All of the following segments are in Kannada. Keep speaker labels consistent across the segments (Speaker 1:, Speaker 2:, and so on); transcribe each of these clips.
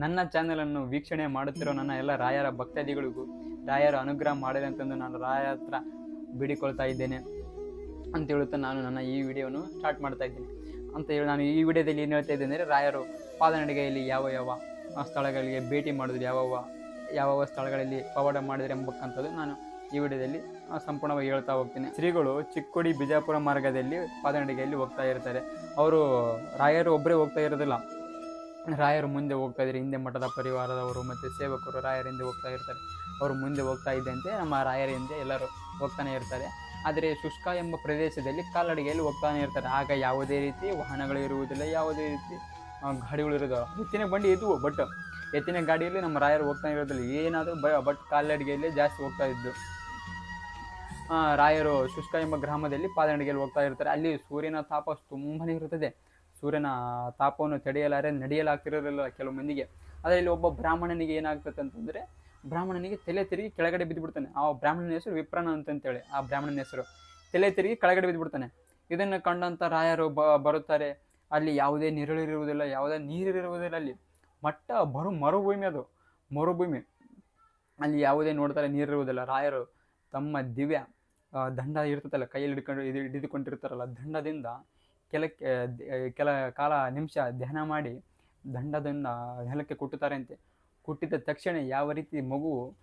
Speaker 1: ನನ್ನ ಚಾನೆಲನ್ನು ವೀಕ್ಷಣೆ ಮಾಡುತ್ತಿರೋ ನನ್ನ ಎಲ್ಲ ರಾಯರ ಭಕ್ತಾದಿಗಳಿಗೂ ರಾಯರ ಅನುಗ್ರಹ ಮಾಡಲಿ ಅಂತಂದು ನಾನು ರಾಯ ಹತ್ರ ಬೇಡಿಕೊಳ್ತಾ ಇದ್ದೇನೆ ಅಂತ ಹೇಳುತ್ತಾ ನಾನು ನನ್ನ ಈ ವಿಡಿಯೋವನ್ನು ಸ್ಟಾರ್ಟ್ ಮಾಡ್ತಾ ಇದ್ದೀನಿ. ಅಂತ ಹೇಳಿ ನಾನು ಈ ವಿಡಿಯೋದಲ್ಲಿ ಏನು ಹೇಳ್ತಾ ಇದ್ದೇನೆ ಅಂದರೆ ರಾಯರು ಪಾದನಡಿಗೆಯಲ್ಲಿ ಯಾವ ಯಾವ ಸ್ಥಳಗಳಿಗೆ ಭೇಟಿ ಮಾಡಿದ್ರು, ಯಾವ ಯಾವ ಸ್ಥಳಗಳಲ್ಲಿ ಪವಾಡ ಮಾಡಿದ್ರೆ ಎಂಬಕ್ಕಂಥದ್ದು ನಾನು ಈ ವಿಡಿಯೋದಲ್ಲಿ ಸಂಪೂರ್ಣವಾಗಿ ಹೇಳ್ತಾ ಹೋಗ್ತೀನಿ. ಶ್ರೀಗಳು ಚಿಕ್ಕೋಡಿ ಬಿಜಾಪುರ ಮಾರ್ಗದಲ್ಲಿ ಪಾದನಡಿಗೆಯಲ್ಲಿ ಹೋಗ್ತಾ ಇರ್ತಾರೆ. ಅವರು ರಾಯರು ಒಬ್ಬರೇ ಹೋಗ್ತಾ ಇರೋದಿಲ್ಲ. ರಾಯರು ಮುಂದೆ ಹೋಗ್ತಾ ಇದ್ದಾರೆ ಹಿಂದೆ ಮಠದ ಪರಿವಾರದವರು ಮತ್ತು ಸೇವಕರು ರಾಯರ ಹಿಂದೆ ಹೋಗ್ತಾ ಇರ್ತಾರೆ. ಅವರು ಮುಂದೆ ಹೋಗ್ತಾ ಇದ್ದಂತೆ ನಮ್ಮ ರಾಯರ ಹಿಂದೆ ಎಲ್ಲರೂ ಹೋಗ್ತಾನೆ ಇರ್ತಾರೆ. ಆದರೆ ಶುಷ್ಕ ಎಂಬ ಪ್ರದೇಶದಲ್ಲಿ ಕಾಲಡಿಗೆಯಲ್ಲಿ ಹೋಗ್ತಾನೆ ಇರ್ತಾರೆ. ಆಗ ಯಾವುದೇ ರೀತಿ ವಾಹನಗಳು ಇರುವುದಿಲ್ಲ, ಯಾವುದೇ ರೀತಿ ಗಾಡಿಗಳು ಇರೋದಿಲ್ಲ ಎತ್ತಿನ ಬಂಡಿ ಇದ್ವು ಬಟ್ ಎತ್ತಿನ ಗಾಡಿಯಲ್ಲಿ ನಮ್ಮ ರಾಯರು ಹೋಗ್ತಾನೆ ಇರೋದಿಲ್ಲ. ಏನಾದರೂ ಬ ಬಟ್ ಕಾಲಡಿಗೆಯಲ್ಲಿ ಜಾಸ್ತಿ ಹೋಗ್ತಾ ಇದ್ದು. ರಾಯರು ಶುಷ್ಕ ಎಂಬ ಗ್ರಾಮದಲ್ಲಿ ಪಾದನಡಿಗೆಯಲ್ಲಿ ಹೋಗ್ತಾ ಇರ್ತಾರೆ. ಅಲ್ಲಿ ಸೂರ್ಯನ ತಾಪ ತುಂಬನೇ ಇರುತ್ತದೆ. ಸೂರ್ಯನ ತಾಪವನ್ನು ತಡೆಯಲಾರೆ ನಡೆಯಲಾಗ್ತಿರೋದಿಲ್ಲ ಕೆಲವು ಮಂದಿಗೆ. ಆದರೆ ಇಲ್ಲಿ ಒಬ್ಬ ಬ್ರಾಹ್ಮಣನಿಗೆ ಏನಾಗ್ತದೆ ಅಂತಂದರೆ, ಬ್ರಾಹ್ಮಣನಿಗೆ ತಲೆ ತಿರುಗಿ ಕೆಳಗಡೆ ಬಿದ್ದುಬಿಡ್ತಾನೆ ಆ ಬ್ರಾಹ್ಮಣನ ಹೆಸರು ವಿಪ್ರನ ಅಂತಂತೇಳಿ, ಆ ಬ್ರಾಹ್ಮಣನ ಹೆಸರು. ತಲೆ ತಿರುಗಿ ಕೆಳಗಡೆ ಬಿದ್ದುಬಿಡ್ತಾನೆ ಇದನ್ನು ಕಂಡಂಥ ರಾಯರು ಬ, ಬರುತ್ತಾರೆ. ಅಲ್ಲಿ ಯಾವುದೇ ನಿರಳಿರುವುದಿಲ್ಲ, ಯಾವುದೇ ನೀರಿರುವುದಿಲ್ಲ ಅಲ್ಲಿ. ಮಟ್ಟ ಬರು, ಮರುಭೂಮಿ ಅದು. ಮರುಭೂಮಿ. ಅಲ್ಲಿ ಯಾವುದೇ ನೋಡ್ತಾರೆ ನೀರಿರುವುದಿಲ್ಲ. ರಾಯರು ತಮ್ಮ ದಿವ್ಯ ದಂಡ ಇರ್ತದಲ್ಲ, ಕೈಯಲ್ಲಿ ಹಿಡ್ಕೊಂಡು ಇದು ಹಿಡಿದುಕೊಂಡಿರ್ತಾರಲ್ಲ, ದಂಡದಿಂದ ದ- ಕೆಲ ಕಾಲ ನಿಮಿಷ ಧ್ಯಾನ ಮಾಡಿ ದಂಡದಿಂದ ನೆಲಕ್ಕೆ ಕುಟ್ಟುತ್ತಾರಂತೆ ಕುಟ್ಟಿದ ತಕ್ಷಣ ಯಾವ ರೀತಿ ಮಗು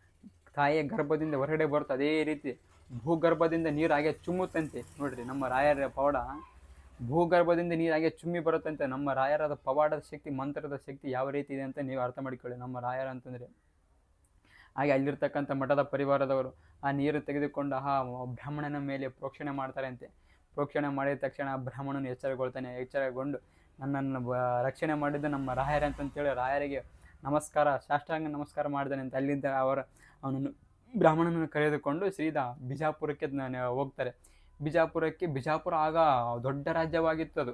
Speaker 1: ತಾಯಿಯ ಗರ್ಭದಿಂದ ಹೊರಗಡೆ ಬರುತ್ತೆ ಅದೇ ರೀತಿ ಭೂಗರ್ಭದಿಂದ ನೀರು ಹಾಗೆ ಚುಮ್ಮುತ್ತಂತೆ. ನೋಡ್ರಿ, ನಮ್ಮ ರಾಯರ ಪವಾಡ ಭೂಗರ್ಭದಿಂದ ನೀರು ಚುಮ್ಮಿ ಬರುತ್ತಂತೆ. ನಮ್ಮ ರಾಯರದ ಪವಾಡದ ಶಕ್ತಿ, ಮಂತ್ರದ ಶಕ್ತಿ ಯಾವ ರೀತಿ ಇದೆ ಅಂತ ನೀವು ಅರ್ಥ ಮಾಡಿಕೊಳ್ಳಿ. ನಮ್ಮ ರಾಯರ ಅಂತಂದರೆ, ಹಾಗೆ ಅಲ್ಲಿರ್ತಕ್ಕಂಥ ಮಠದ ಪರಿವಾರದವರು ಆ ನೀರು ತೆಗೆದುಕೊಂಡು ಆ ಬ್ರಾಹ್ಮಣನ ಮೇಲೆ ಪ್ರೋಕ್ಷಣೆ ಮಾಡ್ತಾರೆ ಅಂತೆ. ಪ್ರೋಕ್ಷಣೆ ಮಾಡಿದ ತಕ್ಷಣ ಬ್ರಾಹ್ಮಣನು ಎಚ್ಚರಗೊಳ್ತಾನೆ, ಎಚ್ಚರಗೊಂಡು ನನ್ನನ್ನು ರಕ್ಷಣೆ ಮಾಡಿದ್ದು ನಮ್ಮ ರಾಯರ ಅಂತಂತೇಳಿ ರಾಯರಿಗೆ ನಮಸ್ಕಾರ, ಸಾಷ್ಟಾಂಗ ನಮಸ್ಕಾರ ಮಾಡಿದಾನೆ ಅಂತ ಅಲ್ಲಿಂದ ಅವರ, ಅವನನ್ನು ಬ್ರಾಹ್ಮಣನನ್ನು ಕರೆದುಕೊಂಡು ಸೀದಾ ಬಿಜಾಪುರಕ್ಕೆ ಹೋಗ್ತಾರೆ. ಬಿಜಾಪುರಕ್ಕೆ, ಬಿಜಾಪುರ ಆಗ ದೊಡ್ಡ ರಾಜ್ಯವಾಗಿತ್ತು ಅದು.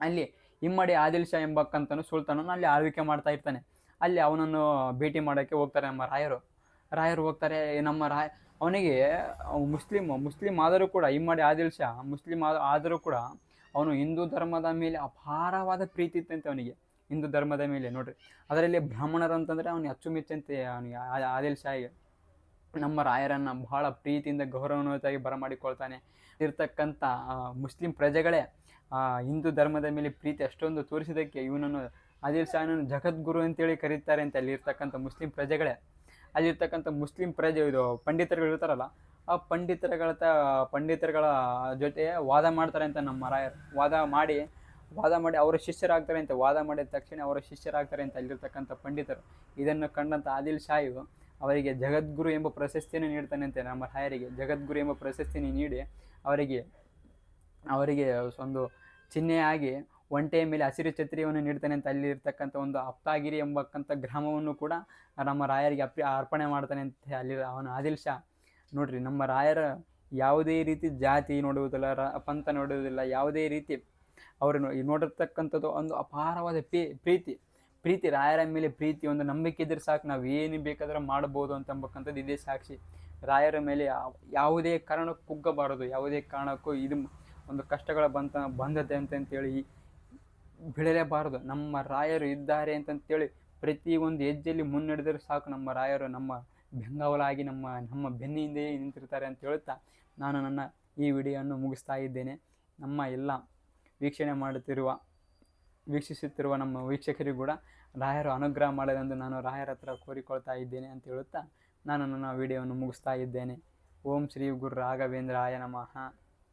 Speaker 1: ಅಲ್ಲಿ ಇಮ್ಮಡಿ ಆದಿಲ್ ಶಾ ಎಂಬಕ್ಕಂತನು ಸುಲ್ತಾನನು ಅಲ್ಲಿ ಆಳ್ವಿಕೆ ಮಾಡ್ತಾ ಇರ್ತಾನೆ. ಅಲ್ಲಿ ಅವನನ್ನು ಭೇಟಿ ಮಾಡೋಕ್ಕೆ ಹೋಗ್ತಾರೆ ನಮ್ಮ ರಾಯರು. ರಾಯರು ಹೋಗ್ತಾರೆ ನಮ್ಮ ರಾಯ ಅವನಿಗೆ, ಅವ್ ಮುಸ್ಲಿಮ್ ಮುಸ್ಲಿಂ ಆದರೂ ಕೂಡ ಇಮ್ಮಡಿ ಆದಿಲ್ ಶಾ ಮುಸ್ಲಿಂ ಆದ, ಆದರೂ ಕೂಡ ಅವನು ಹಿಂದೂ ಧರ್ಮದ ಮೇಲೆ ಅಪಾರವಾದ ಪ್ರೀತಿ ಇತ್ತಂತೆ ಅವನಿಗೆ. ಹಿಂದೂ ಧರ್ಮದ ಮೇಲೆ, ನೋಡ್ರಿ. ಅದರಲ್ಲಿ ಬ್ರಾಹ್ಮಣರು ಅಂತಂದರೆ ಅವನಿಗೆ ಅಚ್ಚುಮೆಚ್ಚಂತೆ ಅವನಿಗೆ ಆದಿಲ್ ಶಾಹಿಗೆ ನಮ್ಮ ರಾಯರನ್ನು ಬಹಳ ಪ್ರೀತಿಯಿಂದ ಗೌರವಾನ್ವಿತವಾಗಿ ಬರಮಾಡಿಕೊಳ್ತಾನೆ. ಇರ್ತಕ್ಕಂಥ ಮುಸ್ಲಿಂ ಪ್ರಜೆಗಳೇ ಹಿಂದೂ ಧರ್ಮದ ಮೇಲೆ ಪ್ರೀತಿ ಅಷ್ಟೊಂದು ತೋರಿಸಿದ್ದಕ್ಕೆ ಇವನನ್ನು, ಆದಿಲ್ ಶಾಹನನ್ನು ಜಗದ್ಗುರು ಅಂತೇಳಿ ಕರೀತಾರೆ ಅಂತ ಅಲ್ಲಿ ಇರ್ತಕ್ಕಂಥ ಮುಸ್ಲಿಂ ಪ್ರಜೆಗಳೇ. ಅಲ್ಲಿರ್ತಕ್ಕಂಥ ಮುಸ್ಲಿಂ ಪ್ರಜೆ, ಇದು ಪಂಡಿತರುಗಳಿರ್ತಾರಲ್ಲ ಆ ಪಂಡಿತರುಗಳ ತ, ಪಂಡಿತರುಗಳ ಜೊತೆ ವಾದ ಮಾಡ್ತಾರೆ ಅಂತ ನಮ್ಮ ರಾಯರು. ವಾದ ಮಾಡಿ ವಾದ ಮಾಡಿ ಅವರ ಶಿಷ್ಯರಾಗ್ತಾರೆ ಅಂತ, ವಾದ ಮಾಡಿದ ತಕ್ಷಣ ಅವರ ಶಿಷ್ಯರಾಗ್ತಾರೆ ಅಂತ ಅಲ್ಲಿರ್ತಕ್ಕಂಥ ಪಂಡಿತರು. ಇದನ್ನು ಕಂಡಂಥ ಆದಿಲ್ ಶಾಹಿಯು ಅವರಿಗೆ ಜಗದ್ಗುರು ಎಂಬ ಪ್ರಶಸ್ತಿಯನ್ನು ನೀಡ್ತಾನಂತೆ ನಮ್ಮ ರಾಯರಿಗೆ, ಜಗದ್ಗುರು ಎಂಬ ಪ್ರಶಸ್ತಿಯನ್ನು ನೀಡಿ ಅವರಿಗೆ ಅವರಿಗೆ ಒಂದು ಚಿಹ್ನೆಯಾಗಿ ಒಂಟೆಯ ಮೇಲೆ ಹಸಿರು ಛತ್ರಿಯನ್ನು ನೀಡ್ತಾನೆ ಅಂತ ಅಲ್ಲಿ ಇರ್ತಕ್ಕಂಥ ಒಂದು ಅಪ್ತಾಗಿರಿ ಎಂಬಕ್ಕಂಥ ಗ್ರಾಮವನ್ನು ಕೂಡ ನಮ್ಮ ರಾಯರಿಗೆ ಅಪ್ಪಿ ಅರ್ಪಣೆ ಮಾಡ್ತಾನೆ ಅಂತ ಅಲ್ಲಿ ಅವನು ಆದಿಲ್ ಶಾ ನೋಡ್ರಿ, ನಮ್ಮ ರಾಯರ ಯಾವುದೇ ರೀತಿ ಜಾತಿ ನೋಡುವುದಿಲ್ಲ, ರ, ಪಂಥ ನೋಡುವುದಿಲ್ಲ, ಯಾವುದೇ ರೀತಿ ಅವರು ನೋಡಿರ್ತಕ್ಕಂಥದ್ದು ಒಂದು ಅಪಾರವಾದ ಪ್ರೀತಿ. ಪ್ರೀತಿ ರಾಯರ ಮೇಲೆ ಪ್ರೀತಿ, ಒಂದು ನಂಬಿಕೆ ಇದ್ರೆ ಸಾಕು, ನಾವು ಏನು ಬೇಕಾದರೂ ಮಾಡ್ಬೋದು ಅಂತಂಬಕ್ಕಂಥದ್ದು ಇದೇ ಸಾಕ್ಷಿ. ರಾಯರ ಮೇಲೆ ಯಾವುದೇ ಕಾರಣಕ್ಕೂ ಕುಗ್ಗಬಾರದು, ಯಾವುದೇ ಕಾರಣಕ್ಕೂ ಇದು ಒಂದು ಕಷ್ಟಗಳ ಬಂತ ಅಂತ ಅಂತಂತೇಳಿ ಬೀಳಲೇಬಾರದು ನಮ್ಮ ರಾಯರು ಇದ್ದಾರೆ ಅಂತಂತೇಳಿ ಪ್ರತಿಯೊಂದು ಹೆಜ್ಜೆಯಲ್ಲಿ ಮುನ್ನಡೆದರೆ ಸಾಕು. ನಮ್ಮ ರಾಯರು ನಮ್ಮ ಬೆಂಗಾವಲಾಗಿ ನಮ್ಮ ನಮ್ಮ ಬೆನ್ನಿಂದೆಯೇ ನಿಂತಿರ್ತಾರೆ ಅಂತ ಹೇಳುತ್ತಾ ನಾನು ನನ್ನ ಈ ವಿಡಿಯೋವನ್ನು ಮುಗಿಸ್ತಾ ಇದ್ದೇನೆ. ನಮ್ಮ ಎಲ್ಲ ವೀಕ್ಷಣೆ ಮಾಡುತ್ತಿರುವ, ವೀಕ್ಷಿಸುತ್ತಿರುವ ನಮ್ಮ ವೀಕ್ಷಕರಿಗೂ ಕೂಡ ರಾಯರು ಅನುಗ್ರಹ ಮಾಡಲೆಂದು ನಾನು ರಾಯರ ಹತ್ರ ಕೋರಿಕೊಳ್ತಾ ಇದ್ದೇನೆ ಅಂತ ಹೇಳುತ್ತಾ ನಾನು ನನ್ನ ವಿಡಿಯೋವನ್ನು ಮುಗಿಸ್ತಾ ಇದ್ದೇನೆ. ಓಂ ಶ್ರೀ ಗುರು ರಾಘವೇಂದ್ರಾಯ ನಮಃ.